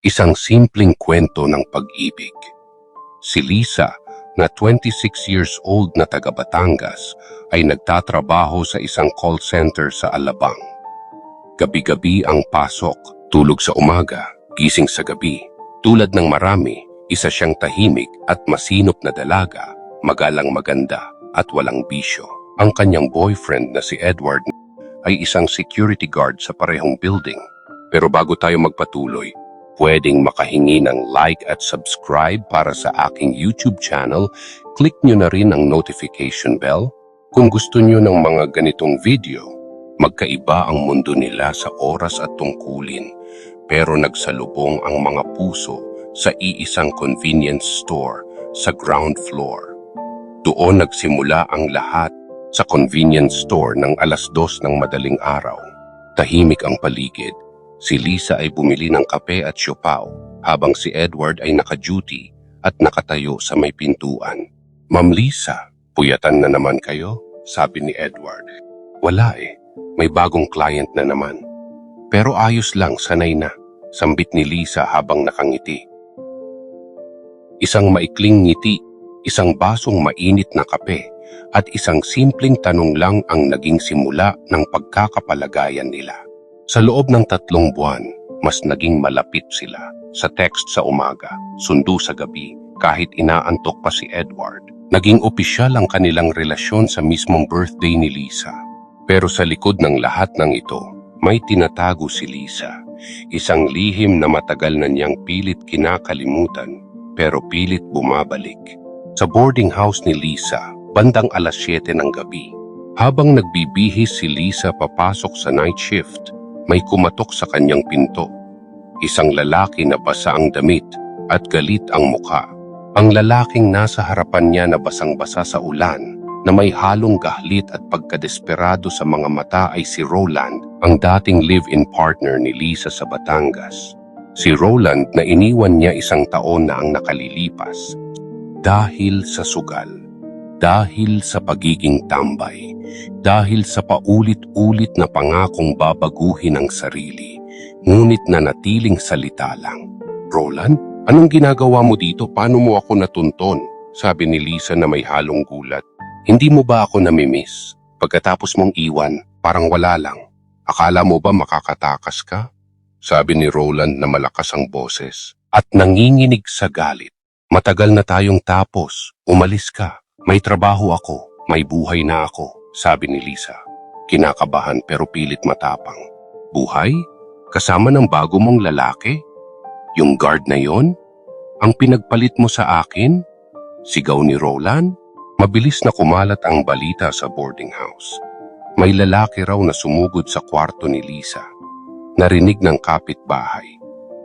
Isang simpleng kwento ng pag-ibig. Si Lisa, na 26 years old na taga Batangas, ay nagtatrabaho sa isang call center sa Alabang. Gabi-gabi ang pasok, tulog sa umaga, gising sa gabi. Tulad ng marami, isa siyang tahimik at masinop na dalaga, magalang maganda at walang bisyo. Ang kanyang boyfriend na si Edward ay isang security guard sa parehong building. Pero bago tayo magpatuloy, pwedeng makahingi ng like at subscribe para sa aking YouTube channel, click nyo na rin ang notification bell. Kung gusto nyo ng mga ganitong video, magkaiba ang mundo nila sa oras at tungkulin, pero nagsalubong ang mga puso sa iisang convenience store sa ground floor. Doon nagsimula ang lahat sa convenience store ng alas dos ng madaling araw. Tahimik ang paligid. Si Lisa ay bumili ng kape at siopaw habang si Edward ay naka-duty at nakatayo sa may pintuan. Ma'am Lisa, puyatan na naman kayo? Sabi ni Edward. Wala eh, may bagong client na naman. Pero ayos lang, sanay na. Sambit ni Lisa habang nakangiti. Isang maikling ngiti, isang basong mainit na kape, at isang simpleng tanong lang ang naging simula ng pagkakapalagayan nila. Sa loob ng tatlong buwan, mas naging malapit sila. Sa text sa umaga, sundo sa gabi, kahit inaantok pa si Edward. Naging opisyal ang kanilang relasyon sa mismong birthday ni Lisa. Pero sa likod ng lahat ng ito, may tinatago si Lisa. Isang lihim na matagal na niyang pilit kinakalimutan, pero pilit bumabalik. Sa boarding house ni Lisa, bandang alas 7 ng gabi. Habang nagbibihis si Lisa papasok sa night shift, may kumatok sa kanyang pinto. Isang lalaki na basa ang damit at galit ang mukha. Ang lalaking nasa harapan niya na basang-basa sa ulan na may halong gahlit at pagkadesperado sa mga mata ay si Roland, ang dating live-in partner ni Lisa sa Batangas. Si Roland na iniwan niya isang taon na ang nakalilipas dahil sa sugal, dahil sa pagiging tambay, dahil sa paulit-ulit na pangakong babaguhin ang sarili, ngunit nanatiling salita lang. Roland, anong ginagawa mo dito? Paano mo ako natunton? Sabi ni Lisa na may halong gulat. Hindi mo ba ako namimiss? Pagkatapos mong iwan, parang wala lang. Akala mo ba makakatakas ka? Sabi ni Roland na malakas ang boses at nanginginig sa galit. Matagal na tayong tapos. Umalis ka. May trabaho ako. May buhay na ako. Sabi ni Lisa. Kinakabahan pero pilit matapang. Buhay? Kasama ng bago mong lalaki? Yung guard na yon? Ang pinagpalit mo sa akin? Sigaw ni Roland? Mabilis na kumalat ang balita sa boarding house. May lalaki raw na sumugod sa kwarto ni Lisa. Narinig ng kapitbahay.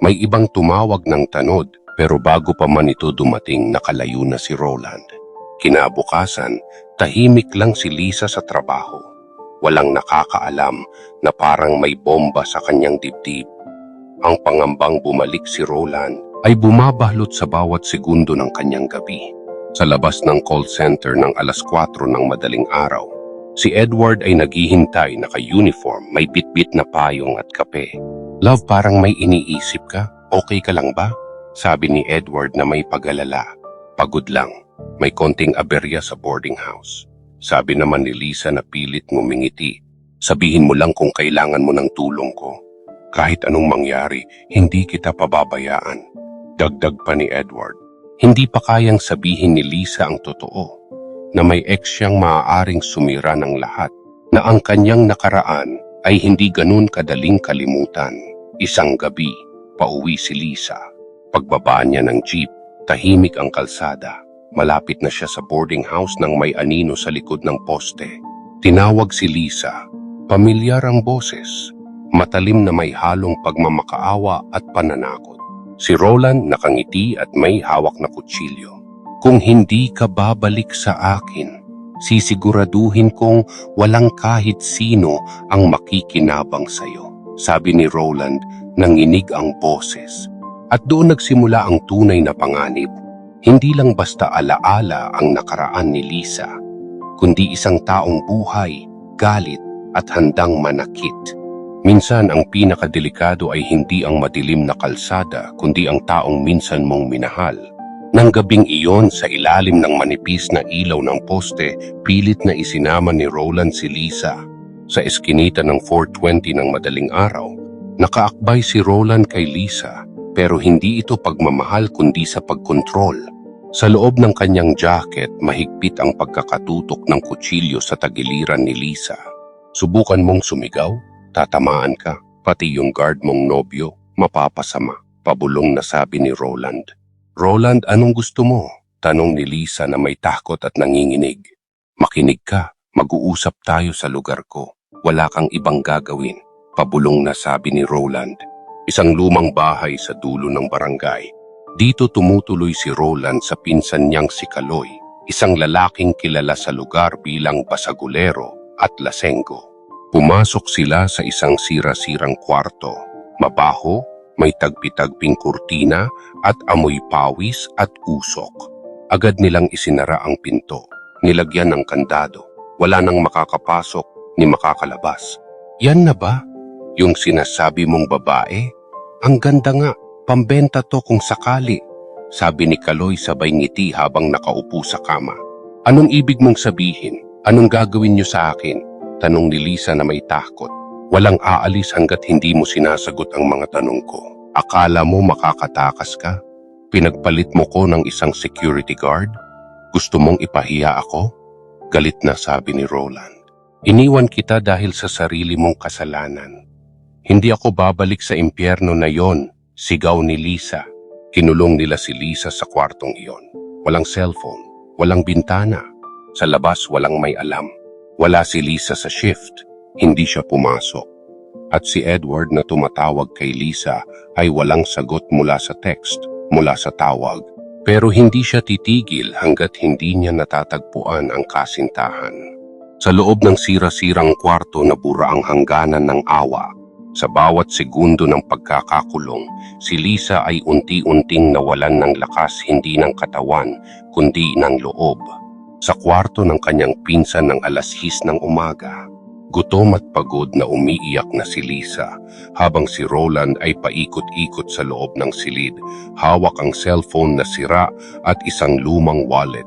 May ibang tumawag ng tanod pero bago pa man ito dumating nakalayo na si Roland. Kinabukasan, tahimik lang si Lisa sa trabaho. Walang nakakaalam na parang may bomba sa kanyang dibdib. Ang pangambang bumalik si Roland ay bumabalot sa bawat segundo ng kanyang gabi. Sa labas ng call center ng alas 4 ng madaling araw, si Edward ay naghihintay naka-uniform, may bitbit na payong at kape. Love, parang may iniisip ka? Okay ka lang ba? Sabi ni Edward na may pag-alala. Pagod lang. May konting aberya sa boarding house. Sabi naman ni Lisa na pilit ngumingiti. Sabihin mo lang kung kailangan mo ng tulong ko. Kahit anong mangyari, hindi kita pababayaan. Dagdag pa ni Edward. Hindi pa kayang sabihin ni Lisa ang totoo na may ex siyang maaaring sumira ng lahat na ang kanyang nakaraan ay hindi ganun kadaling kalimutan. Isang gabi, pauwi si Lisa. Pagbaba niya ng jeep, tahimik ang kalsada. Malapit na siya sa boarding house ng may anino sa likod ng poste. Tinawag si Lisa. Pamilyar ang boses. Matalim na may halong pagmamakaawa at pananakot. Si Roland nakangiti at may hawak na kutsilyo. Kung hindi ka babalik sa akin, sisiguraduhin kong walang kahit sino ang makikinabang sa'yo. Sabi ni Roland, nanginig ang boses. At doon nagsimula ang tunay na panganib. Hindi lang basta alaala ang nakaraan ni Lisa, kundi isang taong buhay, galit at handang manakit. Minsan ang pinakadelikado ay hindi ang madilim na kalsada kundi ang taong minsan mong minahal. Nang gabing iyon sa ilalim ng manipis na ilaw ng poste, pilit na isinama ni Roland si Lisa. Sa eskinita ng 420 ng madaling araw, nakaakbay si Roland kay Lisa pero hindi ito pagmamahal kundi sa pagkontrol. Sa loob ng kanyang jacket, mahigpit ang pagkakatutok ng kutsilyo sa tagiliran ni Lisa. Subukan mong sumigaw, tatamaan ka, pati yung guard mong nobyo, mapapasama, pabulong na sabi ni Roland. Roland, anong gusto mo? Tanong ni Lisa na may takot at nanginginig. Makinig ka, mag-uusap tayo sa lugar ko. Wala kang ibang gagawin. Pabulong na sabi ni Roland. Isang lumang bahay sa dulo ng barangay. Dito tumutuloy si Roland sa pinsan niyang si Kaloy, isang lalaking kilala sa lugar bilang basagulero at lasenggo. Pumasok sila sa isang sira-sirang kwarto. Mabaho, may tagpi-tagping kurtina at amoy pawis at usok. Agad nilang isinara ang pinto. Nilagyan ng kandado. Wala nang makakapasok ni makakalabas. Yan na ba? Yung sinasabi mong babae? Ang ganda nga, pambenta to kung sakali. Sabi ni Kaloy sabay ngiti habang nakaupo sa kama. Anong ibig mong sabihin? Anong gagawin niyo sa akin? Tanong ni Lisa na may takot. Walang aalis hanggat hindi mo sinasagot ang mga tanong ko. Akala mo makakatakas ka? Pinagpalit mo ko ng isang security guard? Gusto mong ipahiya ako? Galit na sabi ni Roland. Iniwan kita dahil sa sarili mong kasalanan. Hindi ako babalik sa impyerno na yon, sigaw ni Lisa. Kinulong nila si Lisa sa kwartong iyon. Walang cellphone, walang bintana. Sa labas walang may alam. Wala si Lisa sa shift, hindi siya pumasok. At si Edward na tumatawag kay Lisa ay walang sagot mula sa text, mula sa tawag. Pero hindi siya titigil hanggat hindi niya natatagpuan ang kasintahan. Sa loob ng sira-sirang kwarto na bura ang hangganan ng awa, sa bawat segundo ng pagkakakulong, si Lisa ay unti-unting nawalan ng lakas hindi ng katawan, kundi ng loob. Sa kwarto ng kanyang pinsan ng alas his ng umaga, gutom at pagod na umiiyak na si Lisa habang si Roland ay paikot-ikot sa loob ng silid, hawak ang cellphone na sira at isang lumang wallet.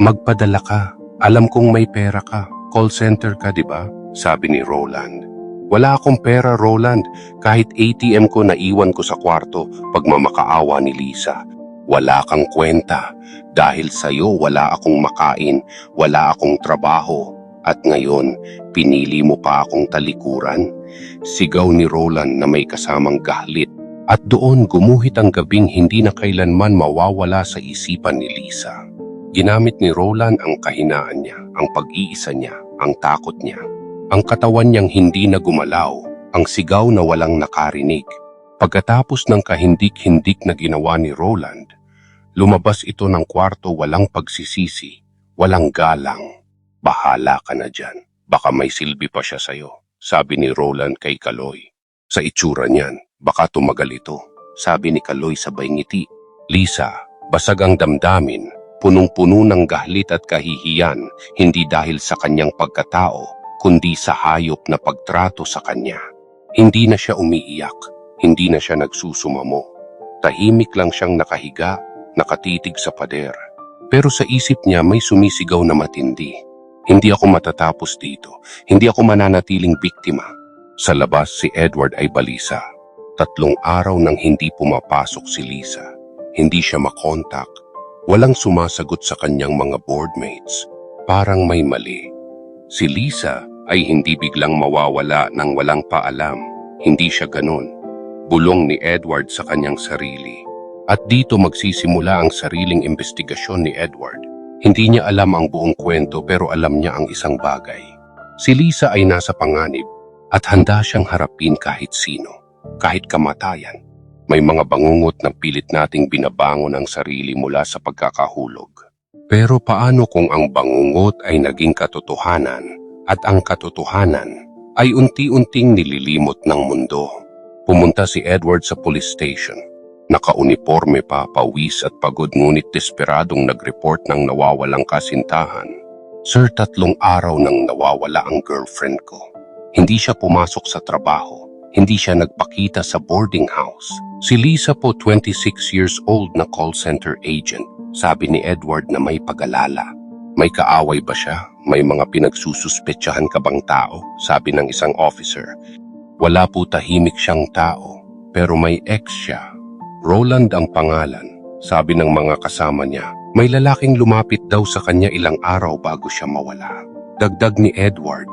Magpadala ka, alam kong may pera ka, call center ka ba? Sabi ni Roland. Wala akong pera, Roland. Kahit ATM ko naiwan ko sa kwarto, pagmamakaawa ni Lisa. Wala kang kwenta. Dahil sa'yo wala akong makain, wala akong trabaho. At ngayon, pinili mo pa akong talikuran? Sigaw ni Roland na may kasamang galit. At doon gumuhit ang gabing hindi na kailanman mawawala sa isipan ni Lisa. Ginamit ni Roland ang kahinaan niya, ang pag-iisa niya, ang takot niya. Ang katawan niyang hindi na gumalaw, ang sigaw na walang nakarinig. Pagkatapos ng kahindik-hindik na ginawa ni Roland, lumabas ito ng kwarto walang pagsisisi, walang galang. Bahala ka na dyan, baka may silbi pa siya sa'yo, sabi ni Roland kay Kaloy. Sa itsura niyan, baka tumagal ito, sabi ni Kaloy sabay ngiti. Lisa, basag ang damdamin, punong-puno ng gahlit at kahihiyan, hindi dahil sa kanyang pagkatao, kundi sa hayop na pagtrato sa kanya. Hindi na siya umiiyak, hindi na siya nagsusumamo. Tahimik lang siyang nakahiga, nakatitig sa pader. Pero sa isip niya may sumisigaw na matindi. Hindi ako matatapos dito, hindi ako mananatiling biktima. Sa labas si Edward ay balisa. Tatlong araw nang hindi pumapasok si Lisa. Hindi siya makontak. Walang sumasagot sa kanyang mga boardmates. Parang may mali. Si Lisa ay hindi biglang mawawala ng walang paalam. Hindi siya ganun. Bulong ni Edward sa kanyang sarili. At dito magsisimula ang sariling investigasyon ni Edward. Hindi niya alam ang buong kwento pero alam niya ang isang bagay. Si Lisa ay nasa panganib at handa siyang harapin kahit sino, kahit kamatayan. May mga bangungot na pilit nating binabangon ang sarili mula sa pagkakahulog. Pero paano kung ang bangungot ay naging katotohanan at ang katotohanan ay unti-unting nililimot ng mundo? Pumunta si Edward sa police station. Nakauniforme pa, pawis at pagod ngunit desperadong nag-report ng nawawalang kasintahan. Sir, tatlong araw nang nawawala ang girlfriend ko. Hindi siya pumasok sa trabaho. Hindi siya nagpakita sa boarding house. Si Lisa po 26 years old na call center agent. Sabi ni Edward na may pag-alala. May kaaway ba siya? May mga pinagsususpetsahan ka bang tao? Sabi ng isang officer. Wala po tahimik siyang tao, pero may ex siya. Roland ang pangalan. Sabi ng mga kasama niya, may lalaking lumapit daw sa kanya ilang araw bago siya mawala. Dagdag ni Edward,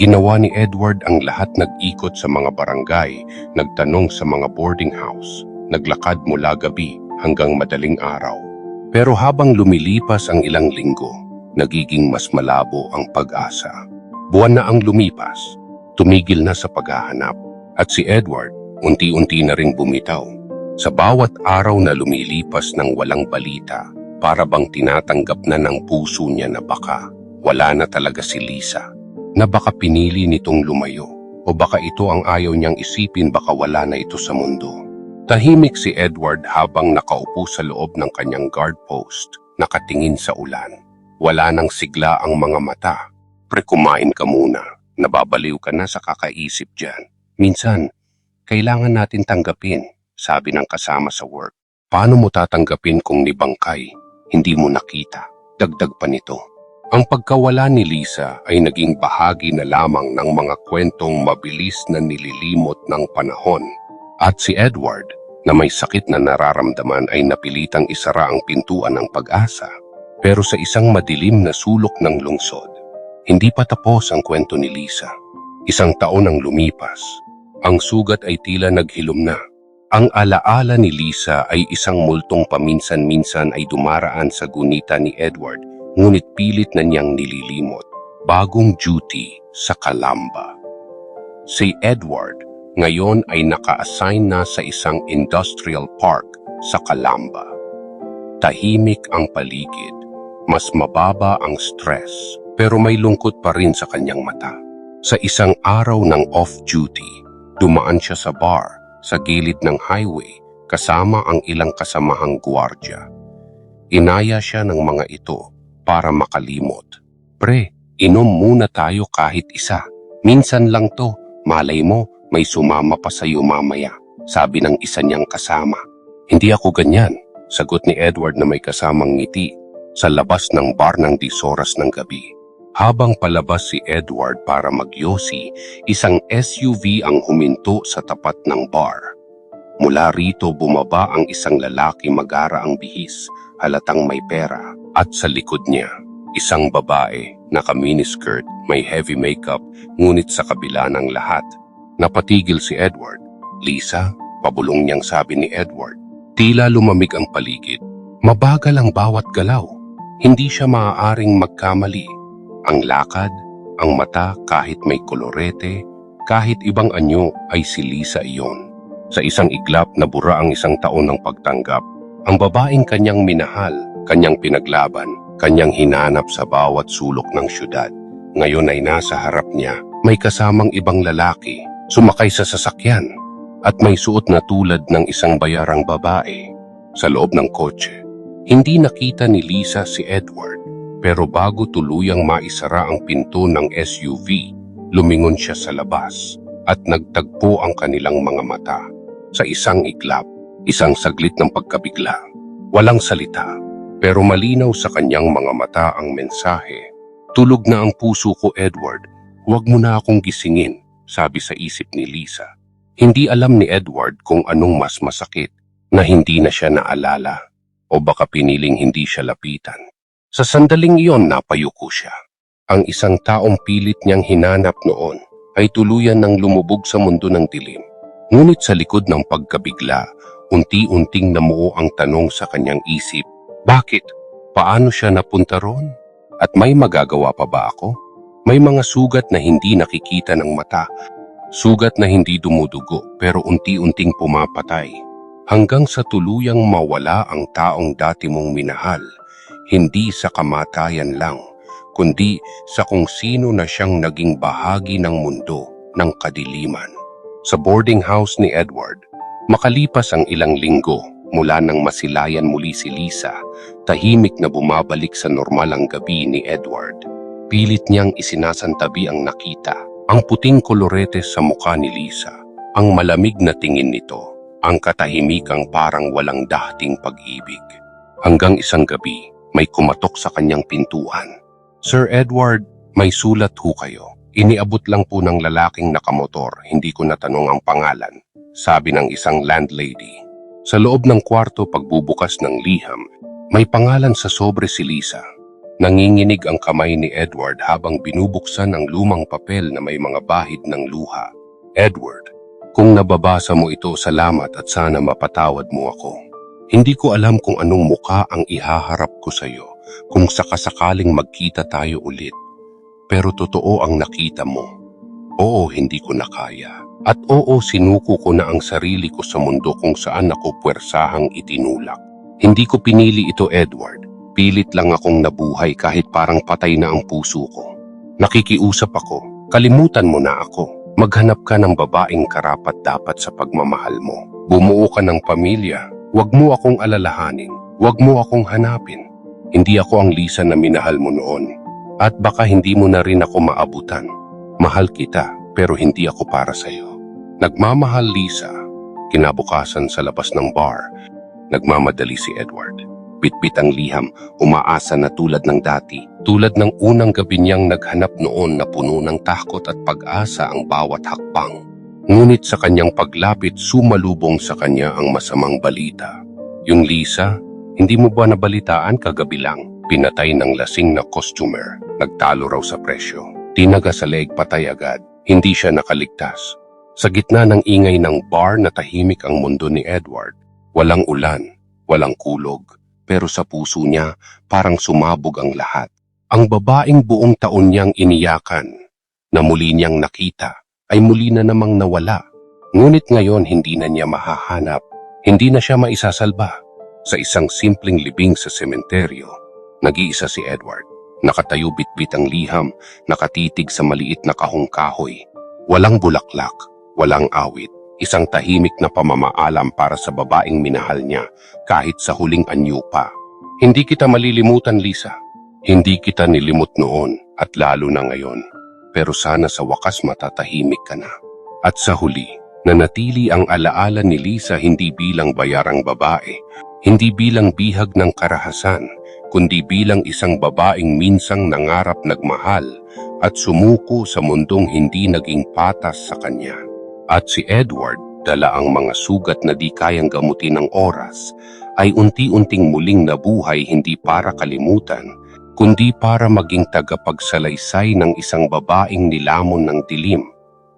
Ginawa ni Edward ang lahat nag-ikot sa mga barangay, nagtanong sa mga boarding house, naglakad mula gabi hanggang madaling araw. Pero habang lumilipas ang ilang linggo, nagiging mas malabo ang pag-asa. Buwan na ang lumipas, tumigil na sa paghahanap, at si Edward unti-unti na ring bumitaw. Sa bawat araw na lumilipas ng walang balita, para bang tinatanggap na ng puso niya na baka wala na talaga si Lisa na baka pinili nitong lumayo o baka ito ang ayaw niyang isipin baka wala na ito sa mundo. Tahimik si Edward habang nakaupo sa loob ng kanyang guard post, nakatingin sa ulan. Wala nang sigla ang mga mata. Pre, kumain ka muna. Nababaliw ka na sa kakaisip dyan. Minsan, kailangan natin tanggapin, sabi ng kasama sa work. Paano mo tatanggapin kung ni Bangkay, hindi mo nakita? Dagdag pa nito. Ang pagkawala ni Lisa ay naging bahagi na lamang ng mga kwentong mabilis na nililimot ng panahon. At si Edward, na may sakit na nararamdaman ay napilitang isara ang pintuan ng pag-asa. Pero sa isang madilim na sulok ng lungsod, hindi pa tapos ang kwento ni Lisa. Isang taon ang lumipas. Ang sugat ay tila naghilom na. Ang alaala ni Lisa ay isang multong paminsan-minsan ay dumaraan sa gunita ni Edward ngunit pilit na niyang nililimot. Bagong duty sa Kalamba. Si Edward ngayon ay naka-assign na sa isang industrial park sa Kalamba. Tahimik ang paligid, mas mababa ang stress, pero may lungkot pa rin sa kanyang mata. Sa isang araw ng off-duty, dumaan siya sa bar sa gilid ng highway kasama ang ilang kasamahang gwardya. Inaya siya ng mga ito para makalimot. Pre, inom muna tayo kahit isa. Minsan lang to, malay mo, may sumama pa sa'yo mamaya, sabi ng isa niyang kasama. Hindi ako ganyan, sagot ni Edward na may kasamang ngiti sa labas ng bar ng disoras ng gabi. Habang palabas si Edward para magyosi, isang SUV ang huminto sa tapat ng bar. Mula rito bumaba ang isang lalaki magara ang bihis, halatang may pera, at sa likod niya, isang babae, naka-miniskirt, may heavy makeup, ngunit sa kabila ng lahat, napatigil si Edward. Lisa, pabulong niyang sabi ni Edward. Tila lumamig ang paligid. Mabagal ang bawat galaw. Hindi siya maaaring magkamali. Ang lakad, ang mata kahit may kolorete, kahit ibang anyo ay si Lisa iyon. Sa isang iglap nabura ang isang taon ng pagtanggap. Ang babaeng kanyang minahal, kanyang pinaglaban, kanyang hinanap sa bawat sulok ng syudad. Ngayon ay nasa harap niya, may kasamang ibang lalaki, sumakay sa sasakyan, at may suot na tulad ng isang bayarang babae sa loob ng kotse. Hindi nakita ni Lisa si Edward, pero bago tuluyang maisara ang pinto ng SUV, lumingon siya sa labas at nagtagpo ang kanilang mga mata. Sa isang iglap, isang saglit ng pagkabigla. Walang salita, pero malinaw sa kanyang mga mata ang mensahe. Tulog na ang puso ko, Edward. Huwag mo na akong gisingin, sabi sa isip ni Lisa. Hindi alam ni Edward kung anong mas masakit, na hindi na siya naalala o baka piniling hindi siya lapitan. Sa sandaling iyon napayuko siya. Ang isang taong pilit niyang hinanap noon ay tuluyan ng lumubog sa mundo ng dilim. Ngunit sa likod ng pagkabigla, unti-unting namuo ang tanong sa kanyang isip, bakit? Paano siya napunta roon? At may magagawa pa ba ako? May mga sugat na hindi nakikita ng mata, sugat na hindi dumudugo pero unti-unting pumapatay. Hanggang sa tuluyang mawala ang taong dati mong minahal, hindi sa kamatayan lang, kundi sa kung sino na siyang naging bahagi ng mundo ng kadiliman. Sa boarding house ni Edward, makalipas ang ilang linggo mula nang masilayan muli si Lisa, tahimik na bumabalik sa normal ang gabi ni Edward. Pilit niyang isinasantabi ang nakita, ang puting kolorete sa mukha ni Lisa. Ang malamig na tingin nito, ang katahimikang parang walang dating pag-ibig. Hanggang isang gabi, may kumatok sa kanyang pintuan. Sir Edward, may sulat ho kayo. Iniabot lang po ng lalaking nakamotor, hindi ko natanong ang pangalan, sabi ng isang landlady. Sa loob ng kwarto pagbubukas ng liham, may pangalan sa sobre si Lisa. Nanginginig ang kamay ni Edward habang binubuksan ang lumang papel na may mga bahid ng luha. Edward, kung nababasa mo ito, salamat at sana mapatawad mo ako. Hindi ko alam kung anong muka ang ihaharap ko sa iyo kung sakasakaling magkita tayo ulit. Pero totoo ang nakita mo. Oo, hindi ko na kaya. At oo, sinuko ko na ang sarili ko sa mundo kung saan ako puwersahang itinulak. Hindi ko pinili ito, Edward. Pilit lang akong nabuhay kahit parang patay na ang puso ko. Nakikiusap ako. Kalimutan mo na ako. Maghanap ka ng babaeng karapat dapat sa pagmamahal mo. Bumuo ka ng pamilya. Huwag mo akong alalahanin. Huwag mo akong hanapin. Hindi ako ang Lisa na minahal mo noon. At baka hindi mo na rin ako maabutan. Mahal kita, pero hindi ako para sa'yo. Nagmamahal Lisa. Kinabukasan sa labas ng bar, nagmamadali si Edward. Bitbit ang liham, umaasa na tulad ng dati. Tulad ng unang gabi niyang naghanap noon na puno ng takot at pag-asa ang bawat hakbang. Ngunit sa kanyang paglapit, sumalubong sa kanya ang masamang balita. Yung Lisa, hindi mo ba nabalitaan kagabi lang? Pinatay ng lasing na costumer. Nagtalo raw sa presyo. Tinaga sa leeg patay agad. Hindi siya nakaligtas. Sa gitna ng ingay ng bar na tahimik ang mundo ni Edward, walang ulan, walang kulog, pero sa puso niya parang sumabog ang lahat. Ang babaeng buong taon niyang iniyakan, na muli niyang nakita, ay muli na namang nawala. Ngunit ngayon hindi na niya mahahanap, hindi na siya maisasalba. Sa isang simpleng libing sa sementeryo, nag-iisa si Edward. Nakatayo bitbit ang liham, nakatitig sa maliit na kahong kahoy. Walang bulaklak, walang awit, isang tahimik na pamamaalam para sa babaeng minahal niya kahit sa huling anyo pa. Hindi kita malilimutan, Lisa. Hindi kita nilimot noon at lalo na ngayon. Pero sana sa wakas matatahimik ka na. At sa huli, nanatili ang alaala ni Lisa hindi bilang bayarang babae, hindi bilang bihag ng karahasan, kundi bilang isang babaeng minsang nangarap nagmahal at sumuko sa mundong hindi naging patas sa kanya. At si Edward, dala ang mga sugat na di kayang gamutin ng oras, ay unti-unting muling nabuhay hindi para kalimutan, kundi para maging tagapagsalaysay ng isang babaeng nilamon ng dilim,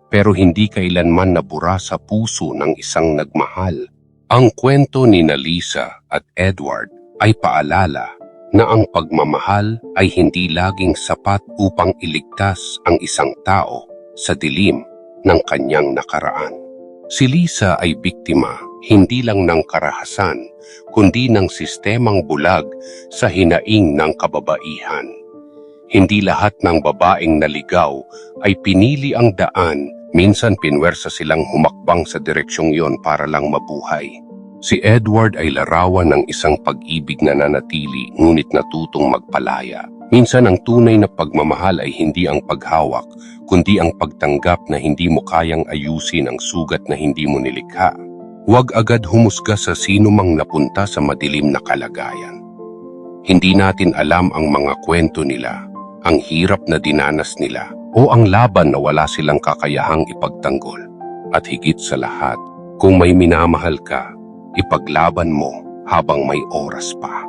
pero hindi kailanman nabura sa puso ng isang nagmahal. Ang kwento ni Nalisa at Edward ay paalala na ang pagmamahal ay hindi laging sapat upang iligtas ang isang tao sa dilim ng kanyang nakaraan. Si Lisa ay biktima hindi lang ng karahasan, kundi ng sistemang bulag sa hinaing ng kababaihan. Hindi lahat ng babaeng naligaw ay pinili ang daan, minsan pinwersa silang humakbang sa direksyong yon para lang mabuhay. Si Edward ay larawan ng isang pag-ibig na nanatili ngunit natutong magpalaya. Minsan ang tunay na pagmamahal ay hindi ang paghawak, kundi ang pagtanggap na hindi mo kayang ayusin ang sugat na hindi mo nilikha. Huwag agad humusga sa sino mang napunta sa madilim na kalagayan. Hindi natin alam ang mga kwento nila, ang hirap na dinanas nila, o ang laban na wala silang kakayahang ipagtanggol. At higit sa lahat, kung may minamahal ka, ipaglaban mo habang may oras pa.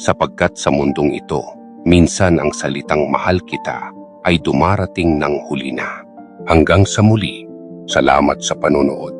Sapagkat sa mundong ito, minsan ang salitang mahal kita ay dumarating ng huli na. Hanggang sa muli, salamat sa panonood.